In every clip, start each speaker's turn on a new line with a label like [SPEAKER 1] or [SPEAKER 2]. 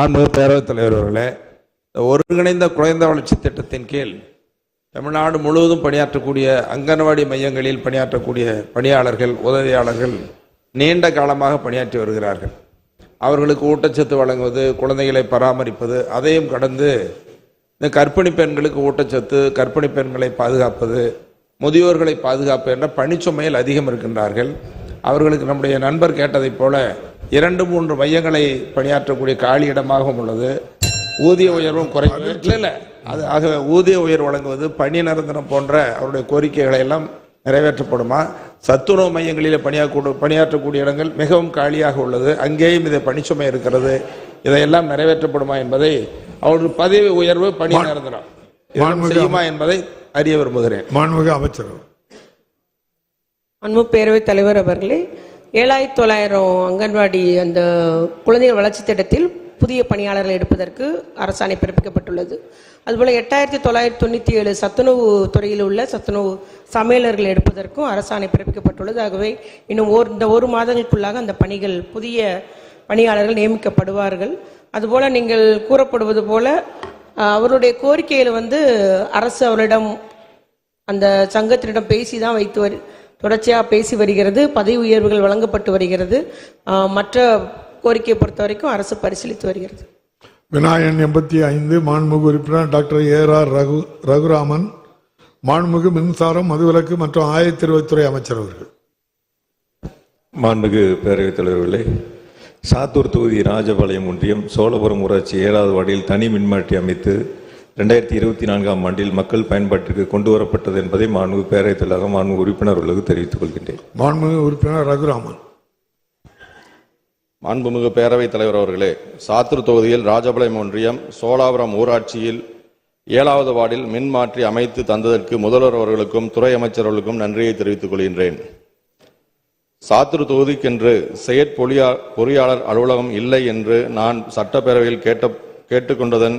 [SPEAKER 1] ஆன்மீக பேரவைத் தலைவர் அவர்களே ஒருங்கிணைந்த குழந்தை வளர்ச்சி திட்டத்தின் கீழ் தமிழ்நாடு முழுவதும் பணியாற்றக்கூடிய அங்கன்வாடி மையங்களில் பணியாற்றக்கூடிய பணியாளர்கள் உதவியாளர்கள் நீண்ட காலமாக பணியாற்றி வருகிறார்கள். அவர்களுக்கு ஊட்டச்சத்து வழங்குவது குழந்தைகளை பராமரிப்பது அதையும் கடந்து இந்த கற்பிணி பெண்களுக்கு ஊட்டச்சத்து கற்பிணி பெண்களை பாதுகாப்பது முதியோர்களை பாதுகாப்பு என்ற பணிச்சுமையில் அதிகம் இருக்கின்றார்கள். அவர்களுக்கு நம்முடைய நண்பர் கேட்டதைப் போல இரண்டு மூன்று மையங்களை பணியாற்றக்கூடிய காலி இடமாகவும் உள்ளது. ஊதிய உயர்வும் குறை இல்லை இல்லை. அது ஆகவே ஊதிய உயர்வு வழங்குவது பணி நிரந்தரம் போன்ற அவருடைய கோரிக்கைகளை எல்லாம் நிறைவேற்றப்படுமா? சத்துணவு மையங்களில் பணியாற்ற பணியாற்றக்கூடிய இடங்கள் மிகவும் காலியாக உள்ளது. அங்கேயும் இதை பணிச்சுமை இருக்கிறது. இதையெல்லாம் நிறைவேற்றப்படுமா என்பதை அவருடைய பதவி உயர்வு பணி நிரந்தரம். செய்யுமா என்பதை அறிய விரும்புகிறேன்.
[SPEAKER 2] மாண்புமிகு அமைச்சர்.
[SPEAKER 3] அன்பு பேரவைத் தலைவர் அவர்களே ஏழாயிரத்தி தொள்ளாயிரம் அங்கன்வாடி அந்த குழந்தைகள் வளர்ச்சி திட்டத்தில் புதிய பணியாளர்கள் எடுப்பதற்கு அரசாணை பிறப்பிக்கப்பட்டுள்ளது. அதுபோல் எட்டாயிரத்தி தொள்ளாயிரத்தி தொண்ணூற்றி ஏழு சத்துணவு துறையில் உள்ள சத்துணவு சமையலர்கள் எடுப்பதற்கும் அரசாணை பிறப்பிக்கப்பட்டுள்ளது. ஆகவே இன்னும் ஓர் இந்த ஒரு மாதங்களுக்குள்ளாக அந்த பணிகள் புதிய பணியாளர்கள் நியமிக்கப்படுவார்கள். அதுபோல் நீங்கள் கூறப்படுவது போல அவருடைய கோரிக்கையில் வந்து அரசு அவரிடம் அந்த சங்கத்தினிடம் பேசி தான் வைத்து தொடர்ச்சியாக பேசி வருகிறது பதவி உயர்வுகள் வழங்கப்பட்டு வருகிறது. மற்ற கோரிக்கையை பொறுத்த வரைக்கும் அரசு பரிசீலித்து வருகிறது.
[SPEAKER 2] விநாயகன் எண்பத்தி ஐந்து மாண்புமிகு உறுப்பினர் doctor A R R Raghu Raghuraman மாண்புமிகு மின்சாரம் மதுவிலக்கு மற்றும் ஆயத்திருவத்துறை அமைச்சர் அவர்கள்.
[SPEAKER 4] மாண்புமிகு பேரவைத் தலைவர்களே சாத்தூர் தொகுதி ராஜபாளையம் ஒன்றியம் சோழபுரம் ஊராட்சி ஏழாவது வார்டில் தனி மின்மாற்றி அமைத்து ரெண்டாயிரத்தி இருபத்தி நான்காம் ஆண்டில் மக்கள் பயன்பாட்டிற்கு கொண்டு வரப்பட்டது என்பதை மாண்புமிகு பேரவைத் தலைவர் மாண்பு உறுப்பினர்களுக்கு தெரிவித்துக் கொள்கின்றேன்.
[SPEAKER 2] மாண்புமிகு உறுப்பினர் ரகுராமன்.
[SPEAKER 5] மாண்புமிகு பேரவைத் தலைவர் அவர்களே சாத்தூர் தொகுதியில் ராஜபாளையம் ஒன்றியம் சோழாபுரம் ஊராட்சியில் ஏழாவது வார்டில் மின் மாற்றி அமைத்து தந்ததற்கு முதல்வர் அவர்களுக்கும் துறை அமைச்சர்களுக்கும் நன்றியை தெரிவித்துக் கொள்கின்றேன். சாத்தூர் தொகுதிக்கென்று செயற்பொழியா பொறியாளர் அலுவலகம் இல்லை என்று நான் சட்டப்பேரவையில் கேட்ட கேட்டுக்கொண்டதன்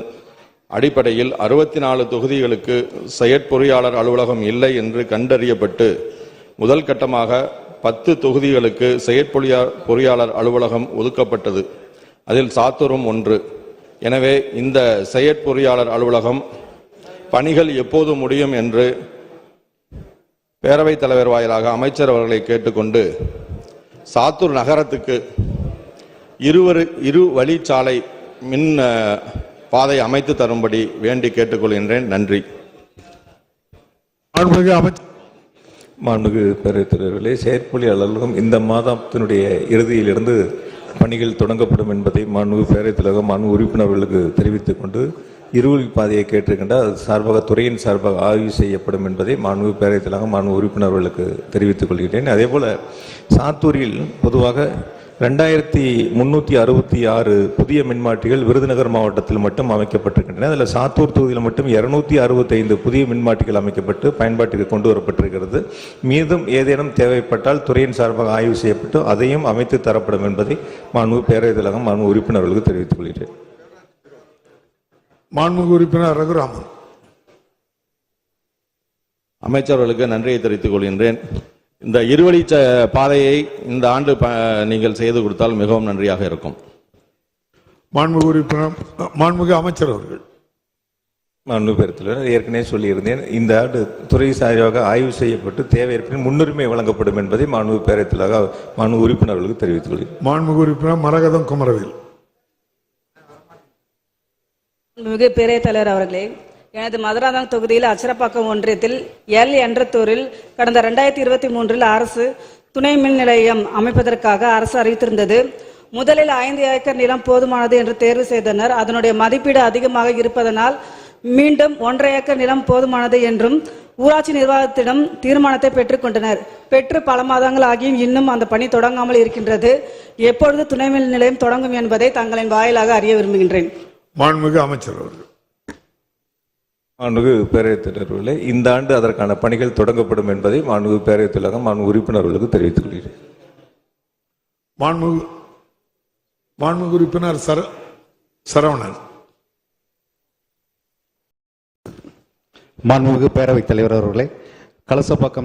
[SPEAKER 5] அடிப்படையில் அறுபத்தி நாலு தொகுதிகளுக்கு செயற்பொறியாளர் அலுவலகம் இல்லை என்று கண்டறியப்பட்டு முதல் கட்டமாக பத்து தொகுதிகளுக்கு செயற்பொழியா பொறியாளர் அலுவலகம் ஒதுக்கப்பட்டது. அதில் சாத்தூரும் ஒன்று. எனவே இந்த செயற்பொறியாளர் அலுவலகம் பணிகள் எப்போது முடியும் என்று பேரவைத் தலைவர் வாயிலாக அமைச்சர் அவர்களை கேட்டுக்கொண்டு சாத்தூர் நகரத்துக்கு இருவரு இரு வழிச்சாலை மின் பாதை அமைத்து தரும்படி வேண்டி கேட்டுக்கொள்கின்றேன். நன்றி.
[SPEAKER 2] மாண்புமிகு அமைச்சர்
[SPEAKER 4] மாண்புமிகு பேரவைத் தலைவர்களே செயற்பொழி அலுவலகம் இந்த மாதத்தினுடைய இறுதியிலிருந்து பணிகள் தொடங்கப்படும் என்பதை மாண்புமிகு பேரவைத் தலைவர் மாண்பு உறுப்பினர்களுக்கு தெரிவித்துக் கொண்டு இருவழி பாதையை கேட்டிருக்கின்ற அது சார்பாக துறையின் சார்பாக ஆய்வு செய்யப்படும் என்பதை மாண்புமிகு பேரவைத் தலைவர் மாண்பு உறுப்பினர்களுக்கு தெரிவித்துக் கொள்கிறேன் அதேபோல சாத்தூரில் பொதுவாக ரெண்டாயிரத்தி முன்னூற்றி அறுபத்தி ஆறு புதிய மின்மாற்றிகள் விருதுநகர் மாவட்டத்தில் மட்டும் அமைக்கப்பட்டிருக்கின்றன. அதில் சாத்தூர் தொகுதியில் மட்டும் இருநூத்தி அறுபத்தைந்து புதிய மின்மாற்றிகள் அமைக்கப்பட்டு பயன்பாட்டுக்கு கொண்டு வரப்பட்டிருக்கிறது. மீதும் ஏதேனும் தேவைப்பட்டால் துறையின் சார்பாக ஆய்வு செய்யப்பட்டு அதையும் அமைத்து தரப்படும் என்பதை மாண்பு பேரவைத் தலைவர் மாண்பு உறுப்பினர்களுக்கு தெரிவித்துக் கொள்கிறேன்.
[SPEAKER 2] மாண்புமிகு உறுப்பினர் ரகுராமன்.
[SPEAKER 5] அமைச்சர்களுக்கு நன்றியை தெரிவித்துக் கொள்கின்றேன். இந்த இருவழி ச- பாதையை இந்த ஆண்டு நீங்கள் செய்து கொடுத்தால் மிகவும் நன்றியாக இருக்கும்.
[SPEAKER 2] மாண்புமிகு உறுப்பினர் மாண்புமிகு அமைச்சர் அவர்கள்.
[SPEAKER 4] மாண்பு பேரவைத் தலைவர் ஏற்கனவே சொல்லியிருந்தேன் இந்த ஆண்டு துறை சார்பாக ஆய்வு செய்யப்பட்டு தேவை இருப்பின் முன்னுரிமை வழங்கப்படும் என்பதை மாண்பு பேரவைத் தலைவர் மாண்பு உறுப்பினர்களுக்கு தெரிவித்துக் கொள்கிறேன்.
[SPEAKER 2] மாண்புமிகு உறுப்பினர் மரகதம் குமரவேல்.
[SPEAKER 6] மிகு தலைவர் அவர்களே எனது மதுராந்தகம் தொகுதியில் அச்சரப்பாக்கம் ஒன்றியத்தில் எல் என்றத்தூரில் கடந்த ரெண்டாயிரத்தி இருபத்தி மூன்றில் அரசு துணை மின் நிலையம் அமைப்பதற்காக அரசு அறிவித்திருந்தது. முதலில் ஐந்து ஏக்கர் நிலம் போதுமானது என்று தேர்வு செய்தனர். அதனுடைய மதிப்பீடு அதிகமாக இருப்பதனால் மீண்டும் ஒன்றரை ஏக்கர் நிலம் போதுமானது என்றும் ஊராட்சி நிர்வாகத்திடம் தீர்மானத்தை பெற்றுக்கொண்டனர் பெற்று பல மாதங்கள் ஆகியும் இன்னும் அந்த பணி தொடங்காமல் இருக்கின்றது. எப்பொழுது துணை மின் நிலையம் தொடங்கும் என்பதை தங்களின் வாயிலாக அறிய விரும்புகின்றேன்.
[SPEAKER 2] மாண்புமிகு அமைச்சர் அவர்கள்.
[SPEAKER 4] மாண்புமிகு பேரவைத் தலைவர்களே இந்த ஆண்டு அதற்கான பணிகள் தொடங்கப்படும் என்பதை மாண்புமிகு பேரவைத் தலைவர் மாண்பு உறுப்பினர்களுக்கு தெரிவித்துக் கொள்கிறேன்
[SPEAKER 2] மாண்புமிகு உறுப்பினர் சர சரவணன்.
[SPEAKER 7] மாண்புமிகு பேரவைத் தலைவர் அவர்களே கலசப்பாக்கம்